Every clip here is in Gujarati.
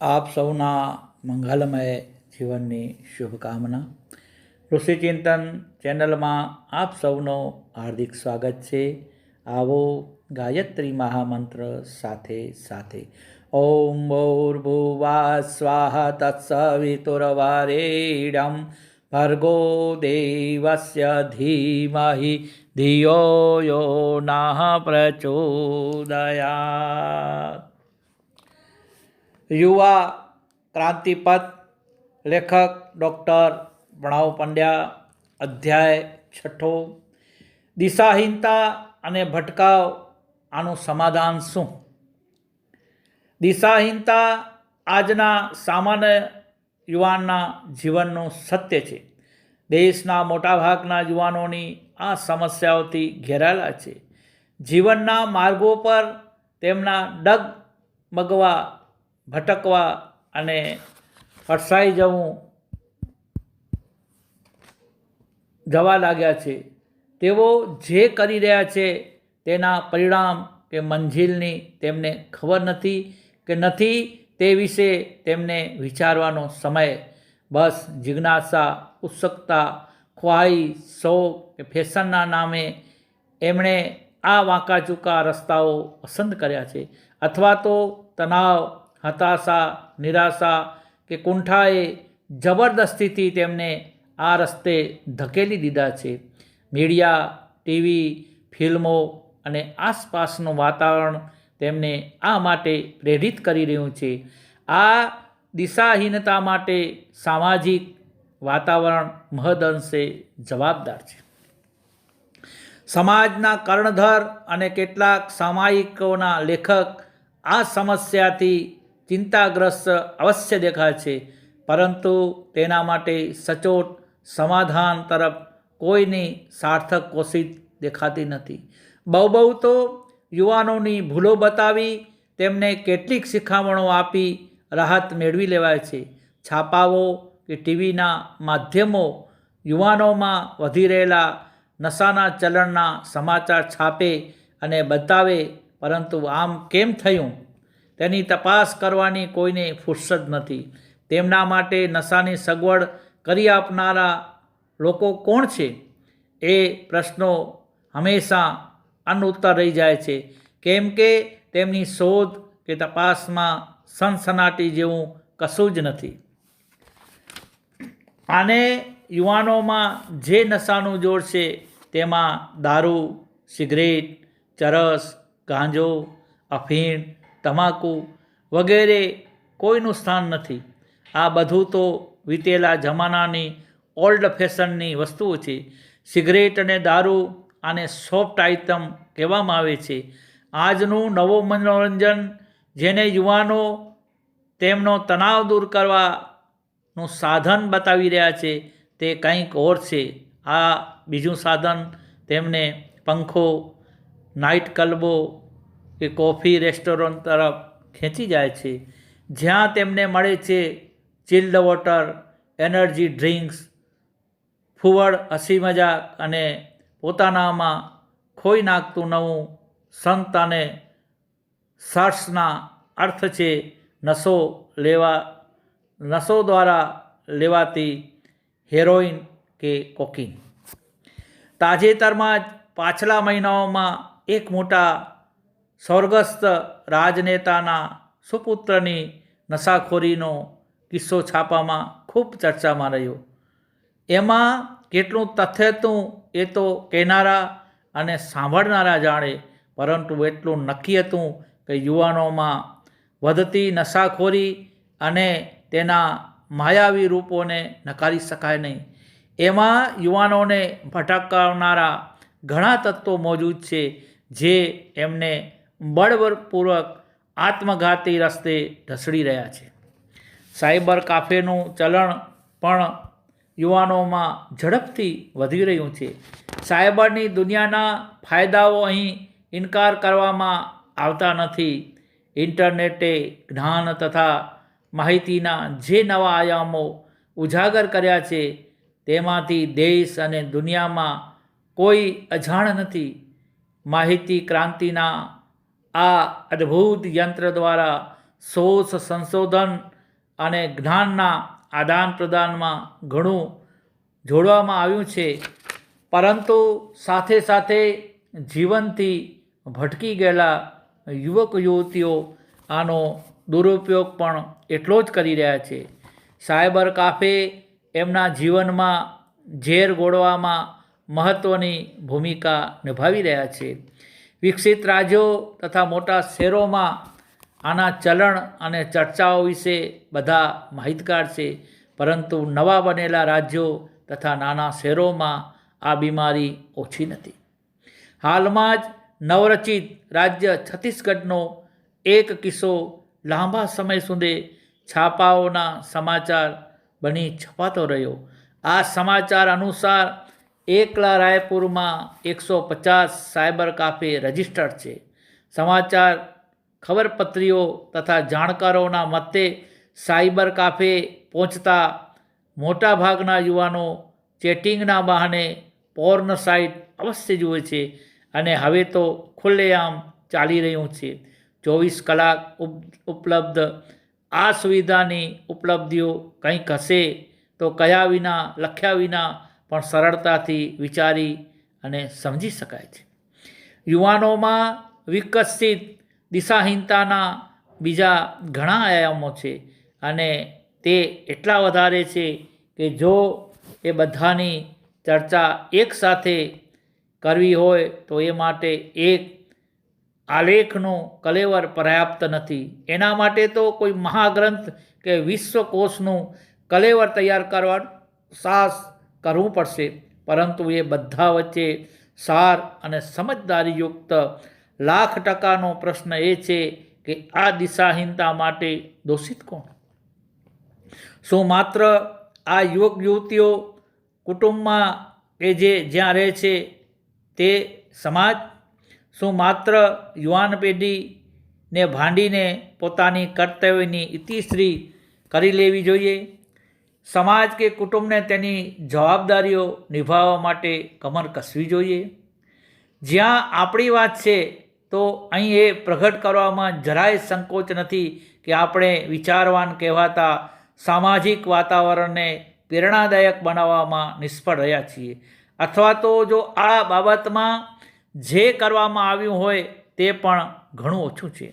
આપ સૌના મંગલમય જીવનની શુભકામના. ઋષિચિંતન ચેનલમાં આપ સૌનો હાર્દિક સ્વાગત છે. આવો ગાયત્રી મહામંત્ર સાથે સાથે. ઓમ ભૂર્ભુવા સ્વાહા તત્સવિતુરવારેડમ ભર્ગો દેવસ્ય ધીમહિ ધિયો યો ના પ્રચોદયાત યુવા ક્રાંતિપથ લેખક ડૉક્ટર પ્રણવ પંડ્યા, અધ્યાય છઠ્ઠો, દિશાહીનતા અને ભટકાવ, આનું સમાધાન શું? દિશાહીનતા આજના સામાન્ય યુવાનના જીવનનું સત્ય છે. દેશના મોટાભાગના યુવાનોની આ સમસ્યાઓથી ઘેરાયેલા છે. જીવનના માર્ગો પર તેમના ડગ મગવા ભટકવા અને ફરસાઈ જવું જવા લાગ્યા છે. તેઓ જે કરી રહ્યા છે તેના પરિણામ કે મંજિલની તેમને ખબર નથી કે નથી તે વિશે તેમને વિચારવાનો સમય. બસ જિજ્ઞાસા, ઉત્સુકતા ખ્વાહી શોખ કે ફેશનના નામે એમણે આ વાંકા ચૂકા રસ્તાઓ પસંદ કર્યા છે. અથવા તો તણાવ હતાશા, નિરાશા કે કુંઠાએ જબરદસ્તીથી તેમને આ રસ્તે ધકેલી દીધા છે. મીડિયા, ટીવી, ફિલ્મો અને આસપાસનું વાતાવરણ તેમને આ માટે પ્રેરિત કરી રહ્યું છે. આ દિશાહીનતા માટે સામાજિક વાતાવરણ મહદઅંશે જવાબદાર છે. સમાજના કર્ણધર અને કેટલાક સામાયિકોના લેખક આ સમસ્યાથી ચિંતાગ્રસ્ત અવશ્ય દેખાય છે. પરંતુ તેના માટે સચોટ સમાધાન તરફ કોઈની સાર્થક કોશિશ દેખાતી નથી. બહુ બહુ તો યુવાનોની ભૂલો બતાવી તેમને કેટલીક શિખામણો આપી રાહત મેળવી લેવાય છે. છાપાઓ કે ટીવીના માધ્યમો યુવાનોમાં વધી રહેલા નશાના ચલણના સમાચાર છાપે અને બતાવે, પરંતુ આમ કેમ થયું? તેની તપાસ કરવાની કોઈને ફુરસદ નથી. તેમના માટે નશાની સગવડ કરી આપનારા લોકો કોણ છે? એ પ્રશ્નો હંમેશા અનુત્તર રહી જાય છે. કેમ કે તેમની શોધ કે તપાસમાં સનસનાટી જેવું કશું જ નથી. આને યુવાનોમાં જે નશાનું જોર છે તેમાં દારૂ, સિગરેટ, ચરસ, ગાંજો, અફીણ તમાકુ વગેરે કોઈનું સ્થાન નથી. આ બધું તો વીતેલા જમાનાની ઓલ્ડ ફેશનની વસ્તુઓ છે. સિગરેટ અને દારૂ આને સોફ્ટ આઇટમ કહેવામાં આવે છે. આજનું નવું મનોરંજન જેને યુવાનો તેમનો તણાવ દૂર કરવાનું સાધન બતાવી રહ્યા છે તે કંઈક ઓર છે. આ બીજું સાધન તેમને પંખો, નાઇટ ક્લબો કે કોફી રેસ્ટોરન્ટ તરફ ખેંચી જાય છે. જ્યાં તેમને મળે છે ચિલ્ડ વોટર એનર્જી ડ્રિંક્સ ફુવડ હસી મજાક અને પોતાનામાં ખોઈ નાખતું નવું સંત અને સર્સના અર્થ છે નસો લેવા, નસો દ્વારા લેવાતી હેરોઇન કે કોકિંગ તાજેતરમાં જ પાછલા મહિનાઓમાં એક મોટા સ્વર્ગસ્થ રાજનેતાના સુપુત્રની નશાખોરીનો કિસ્સો છાપામાં ખૂબ ચર્ચામાં રહ્યો. એમાં કેટલું તથ્ય હતું એ તો કહેનારા અને સાંભળનારા જાણે, પરંતુ એટલું નક્કી હતું કે યુવાનોમાં વધતી નશાખોરી અને તેના માયાવી રૂપોને નકારી શકાય નહીં. એમાં યુવાનોને ભટકાવનારા ઘણા તત્વો મોજૂદ છે જે એમને બળબળપૂર્વક આત્મઘાતી રસ્તે ઢસડી રહ્યા છે. સાયબર કાફેનું ચલણ પણ યુવાનોમાં ઝડપથી વધી રહ્યું છે. સાયબરની દુનિયાના ફાયદાઓ અહીં ઇનકાર કરવામાં આવતા નથી. ઇન્ટરનેટે જ્ઞાન તથા માહિતીના જે નવા આયામો ઉજાગર કર્યા છે, તેમાંથી દેશ અને દુનિયામાં કોઈ અજાણ નથી. માહિતી ક્રાંતિના આ અદ્ભુત યંત્ર દ્વારા શોષ સંશોધન અને જ્ઞાનના આદાન પ્રદાનમાં ઘણું જોડવામાં આવ્યું છે. પરંતુ સાથે સાથે જીવનથી ભટકી ગયેલા યુવક યુવતીઓ આનો દુરુપયોગ પણ એટલો જ કરી રહ્યા છે. સાયબર કાફે એમના જીવનમાં ઝેર ગોળવામાં મહત્ત્વની ભૂમિકા નિભાવી રહ્યા છે. વિકસિત રાજ્યો તથા મોટા શહેરોમાં આના ચલણ અને ચર્ચાઓ વિશે બધા માહિતગાર છે. પરંતુ નવા બનેલા રાજ્યો તથા નાના શહેરોમાં આ બીમારી ઓછી નથી. હાલમાં જ નવરચિત રાજ્ય છત્તીસગઢનો એક કિસ્સો લાંબા સમય સુધી છાપાઓના સમાચાર બની છપાતો રહ્યો. આ સમાચાર અનુસાર એકલા રાયપુરમાં એકસો પચાસ સાયબર કાફે રજિસ્ટર્ડ છે. સમાચાર, ખબરપત્રીઓ તથા જાણકારોના મતે સાયબર કાફે પહોંચતા મોટાભાગના યુવાનો ચેટિંગના બહાને પોર્ન સાઇટ અવશ્ય જુએ છે અને હવે તો ખુલ્લેઆમ ચાલી રહ્યું છે. ચોવીસ કલાક ઉપ- ઉપલબ્ધ આ સુવિધાની ઉપલબ્ધિઓ કંઈક હશે તો કયા વિના, લખ્યા વિના પણ સરળતાથી વિચારી અને સમજી શકાય છે. યુવાનોમાં વિકસિત દિશાહીનતાના બીજા ઘણા આયામો છે અને તે એટલા વધારે છે કે જો એ બધાની ચર્ચા એકસાથે કરવી હોય તો એ માટે એક આલેખનું કલેવર પર્યાપ્ત નથી. એના માટે તો કોઈ મહાગ્રંથ કે વિશ્વકોશનું કલેવર તૈયાર કરવા સાહસ કરવું પડશે. પરંતુ એ બધા વચ્ચે સાર અને સમજદારીયુક્ત લાખ ટકાનો પ્રશ્ન એ છે કે આ દિશાહીનતા માટે દોષિત કોણ? શું માત્ર આ યુવક યુવતીઓ કુટુંબમાં કે જે જ્યાં રહે છે તે સમાજ? શું માત્ર યુવાન પેઢીને ભાંડીને પોતાની કર્તવ્યની ઇતિશ્રી કરી લેવી જોઈએ? સમાજ કે કુટુંબને તેની જવાબદારીઓ નિભાવવા માટે કમર કસવી જોઈએ. જ્યાં આપણી વાત છે, તો અહીં એ પ્રગટ કરવામાં જરાય સંકોચ નથી કે આપણે વિચારવાન કહેવાતા સામાજિક વાતાવરણને પ્રેરણાદાયક બનાવવામાં નિષ્ફળ રહ્યા છીએ. અથવા તો જો આ બાબતમાં જે કરવામાં આવ્યું હોય, તે પણ ઘણું ઓછું છે.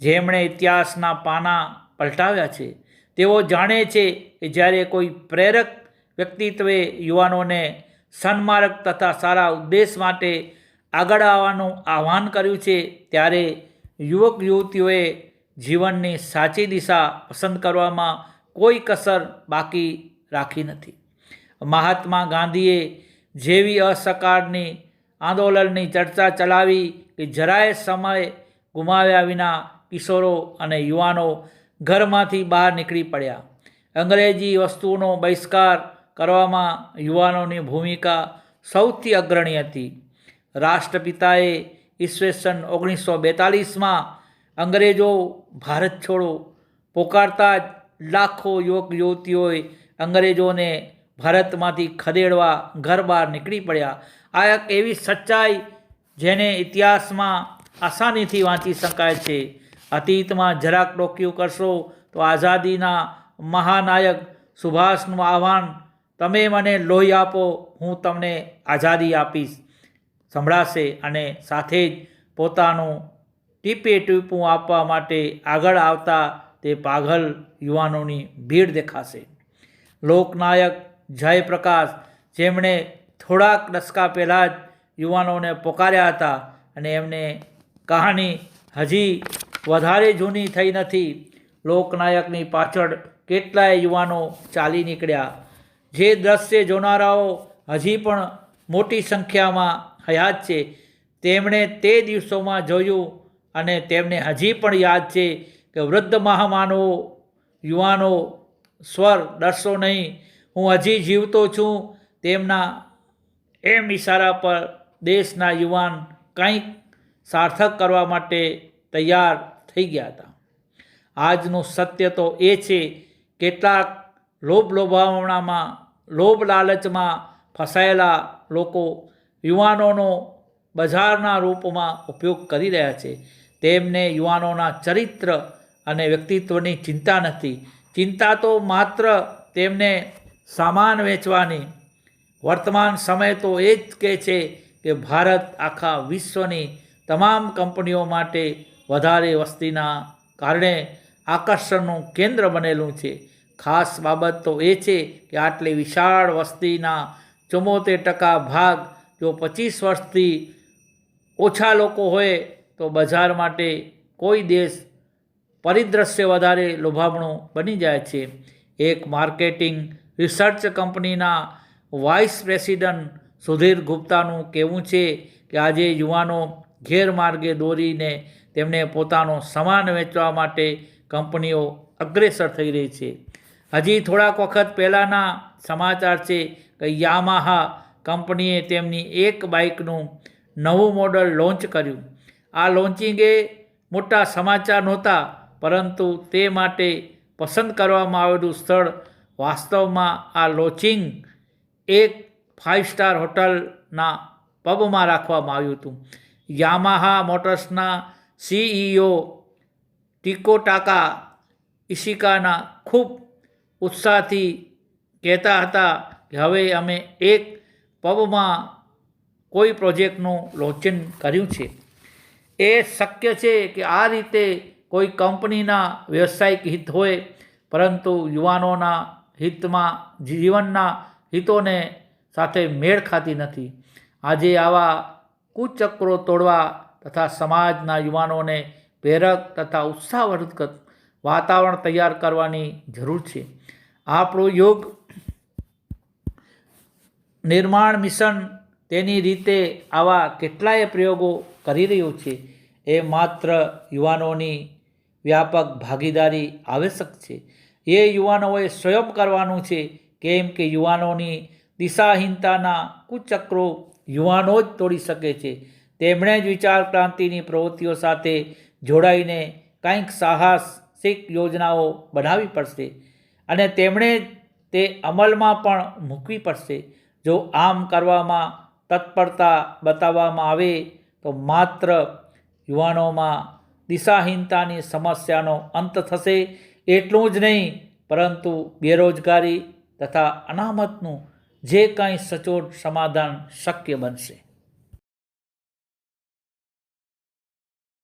જેમણે ઇતિહાસના પાના પલટાવ્યા છે તેઓ જાણે છે કે જ્યારે કોઈ પ્રેરક વ્યક્તિત્વે યુવાનોને સન્માર્ગ તથા સારા ઉદ્દેશ માટે આગળ આવવાનું આહ્વાન કર્યું છે, ત્યારે યુવક યુવતીઓએ જીવનની સાચી દિશા પસંદ કરવામાં કોઈ કસર બાકી રાખી નથી. મહાત્મા ગાંધીએ જેવી અસહકારની આંદોલનની ચર્ચા ચલાવી કે જરાય સમય ગુમાવ્યા વિના કિશોરો અને યુવાનો ઘરમાંથી બહાર નીકળી પડ્યા. અંગ્રેજી વસ્તુઓનો બહિષ્કાર કરવામાં યુવાનોની ભૂમિકા સૌથી અગ્રણી હતી. રાષ્ટ્રપિતાએ ઈસવીસન ઓગણીસો બેતાલીસમાં અંગ્રેજો ભારત છોડો પોકારતા જ લાખો યુવક યુવતીઓએ અંગ્રેજોને ભારતમાંથી ખદેડવા ઘર બહાર નીકળી પડ્યા. આ એક એવી સચ્ચાઈ જેને ઇતિહાસમાં આસાનીથી વાંચી શકાય છે. અતીતમાં જરાક ડોક્યું કરશો તો આઝાદીના મહાનાયક સુભાષનું આહવાન તમે મને લોહી આપો, હું તમને આઝાદી આપીશ. સંભળાશે અને સાથે જ પોતાનું ટીપે ટીપું આપવા માટે આગળ આવતા તે પાગલ યુવાનોની ભીડ દેખાશે. લોકનાયક જયપ્રકાશ, જેમણે થોડાક દસકા પહેલાં જ યુવાનોને પોકાર્યા હતા અને એમને કહાની હજી વધારે જૂની થઈ નથી. લોકનાયકની પાછળ કેટલાય યુવાનો ચાલી નીકળ્યા. જે દ્રશ્ય જોનારાઓ હજી પણ મોટી સંખ્યામાં હયાત છે, તેમણે તે દિવસોમાં જોયું અને તેમને હજી પણ યાદ છે કે વૃદ્ધ મહામાનવો, યુવાનો, સ્વર ડરશો નહીં. હું હજી જીવતો છું. તેમના એમ ઇશારા પર દેશના યુવાન કંઈક સાર્થક કરવા માટે તૈયાર થઈ ગયા હતા. આજનું સત્ય તો એ છે, કેટલાક લોભ લોભાવણામાં લોભ લાલચમાં ફસાયેલા લોકો યુવાનોનો બજારના રૂપમાં ઉપયોગ કરી રહ્યા છે. તેમને યુવાનોના ચરિત્ર અને વ્યક્તિત્વની ચિંતા નથી. ચિંતા તો માત્ર તેમને સામાન વેચવાની. વર્તમાન સમય તો એ જ કહે છે કે ભારત આખા વિશ્વની તમામ કંપનીઓ માટે વધારે વસ્તીના કારણે આકર્ષણનું કેન્દ્ર બનેલું છે. ખાસ બાબત તો એ છે કે આટલી વિશાળ વસ્તીના ચુમ્મોતેર ટકા ભાગ જો પચીસ વર્ષથી ઓછા લોકો હોય તો બજાર માટે કોઈ દેશ પરિદ્રશ્ય વધારે લોભામણું બની જાય છે. એક માર્કેટિંગ રિસર્ચ કંપનીના વાઇસ પ્રેસિડન્ટ સુધીર ગુપ્તાનું કહેવું છે કે આજે યુવાનો ગેરમાર્ગે દોરીને તેમને પોતાનો સામાન વેચવા માટે કંપનીઓ અગ્રેસર થઈ રહી છે. હજી થોડાક વખત પહેલાંના સમાચાર છે કે યામાહા કંપનીએ તેમની એક બાઇકનું નવું મોડલ લોન્ચ કર્યું. આ લોન્ચિંગે મોટા સમાચાર નહોતા, પરંતુ તે માટે પસંદ કરવામાં આવેલું સ્થળ વાસ્તવમાં આ લોચિંગ એક ફાઇવ સ્ટાર હોટલના પબમાં રાખવામાં આવ્યું હતું. યામાહા મોટર્સના સીઈઓ ટીકો ટાકા ઇશિકાના ખૂબ ઉત્સાહથી કહેતા હતા કે હવે અમે એક પબમાં કોઈ પ્રોજેક્ટનું લોચન કર્યું છે. એ શક્ય છે કે આ રીતે કોઈ કંપનીના વ્યવસાયિક હિત હોય, પરંતુ યુવાનોના હિતમાં, જીવનના હિતોને સાથે મેળ ખાતી નથી. આજે આવા કુચક્રો તોડવા તથા સમાજના યુવાનોને પ્રેરક તથા ઉત્સાહવર્ધક વાતાવરણ તૈયાર કરવાની જરૂર છે. આપણો યોગ નિર્માણ મિશન તેની રીતે આવા કેટલાય પ્રયોગો કરી રહ્યું છે. એ માત્ર યુવાનોની વ્યાપક ભાગીદારી આવશ્યક છે. એ યુવાનોએ સ્વયં કરવાનું છે, કેમ કે યુવાનોની દિશાહીનતાના કુચક્રો યુવાનો જ તોડી શકે છે. તેમણે જ વિચાર ક્રાંતિની પ્રવૃત્તિઓ સાથે જોડાઈને કંઈક સાહસિક યોજનાઓ બનાવવી પડશે અને તેમણે તે અમલમાં પણ મૂકવી પડશે. જો આમ કરવામાં તત્પરતા બતાવવામાં આવે તો માત્ર યુવાનોમાં દિશાહીનતાની સમસ્યાનો અંત થશે એટલું જ નહીં, પરંતુ બેરોજગારી તથા અનામતનું જે કાંઈ સચોટ સમાધાન શક્ય બનશે.